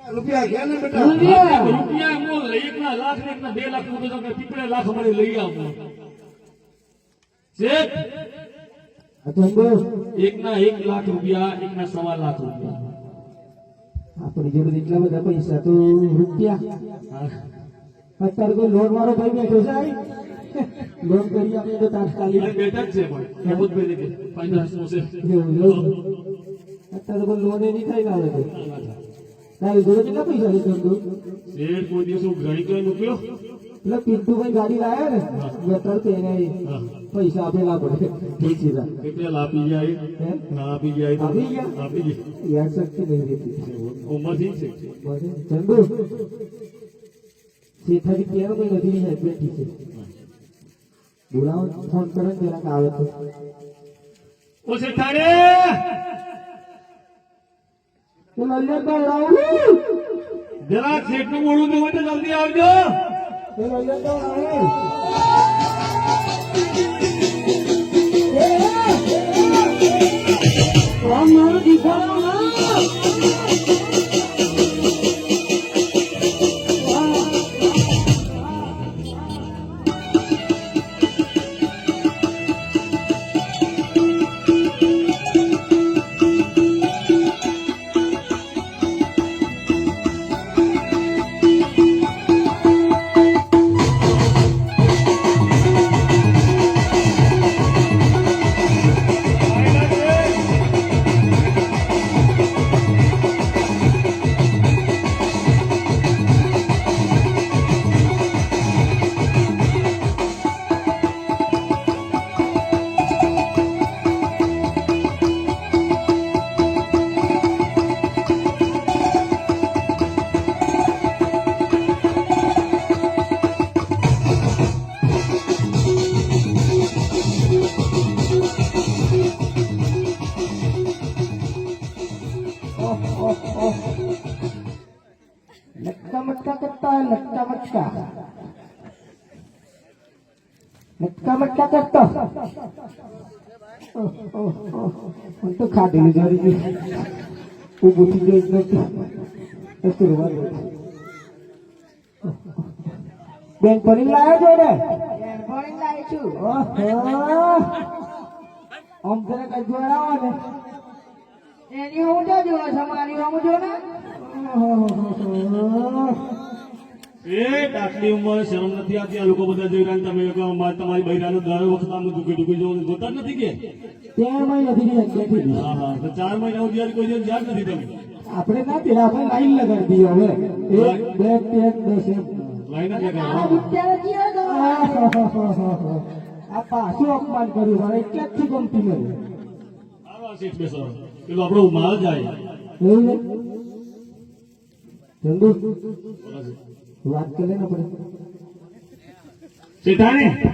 રૂપિયા ગયા ને બેટા રૂપિયા. રૂપિયા મોલ એકના લાખ ને એકના બે લાખ રૂપિયા તમને પીપળે લાખ મળી લઈ આવો શેઠ એકના એક લાખ રૂપિયા એકના સવા લાખ રૂપિયા આપણી જોડે એટલા બધા પૈસા તો રૂપિયા અત્યારે કોઈ લોન વાળો ભાઈ બેઠો છે? લોન કરી આપણે તો તાત્કાલિક બેઠા જ છે પણ હેમંતભાઈ ને ફાઇનાન્સનું છે. અત્યારે કોઈ લોન એ નહીં થાય. તારી જોડે કેટલા પૈસા છે ચંદુ શેઠ કોઈ દિવસ હું ઘણી કઈ મૂક્યો? એટલે પિન્ટુભાઈ ગાડી લાયા ને ગટર તો એને પૈસા આપેલા પડે. ઠીક છે કેટલા આપી જાય? ના આપી જાય તો આપી ગયા? આપી જાય યાદ શક્તિ નહીં રહેતી. ઉંમરથી છે. ચંદુ શેઠાજી કેવો કોઈ નથી રહી બેઠી છે. બોલાવો ફોન કરો ને જરાક આવે તો. ઓ રાહુલ જરા શેઠનું મોડું જોવે તો જલ્દી આવજો. મટકા મટકા મટકા મટકા કરતો હું તો ખાધેલું જોડી ગયું હું ભૂતી ગઈ નથી શરૂઆત બેન ભરી લાવ્યો છો ને એની હું જો જોવા સમારી હું જો ને આટલી ઉમર શરમ નથી આવતી? આ લોકો બધા જોઈ રહ્યા તમે લોકો અમારે તમારી બૈરાનું દર વખત આમ દુખી દુખી જવાનું જોતા નથી કે? ચાર નથી રહી હા હા. તો ચાર મહિના સુધી કોઈ દિવસ યાદ નથી તમે આપણે ના પેલા આપણે લાઈન લગાડી દઈએ હવે. એક બે એક દસ એમ. લાઈન જ તો આ પાછું અપમાન કર્યું મારે એટલે જ થી ગમતી બેસો પેલો આપણો માલ જાય. એવું છે. વાત કરી ને આપણે શેઠાણી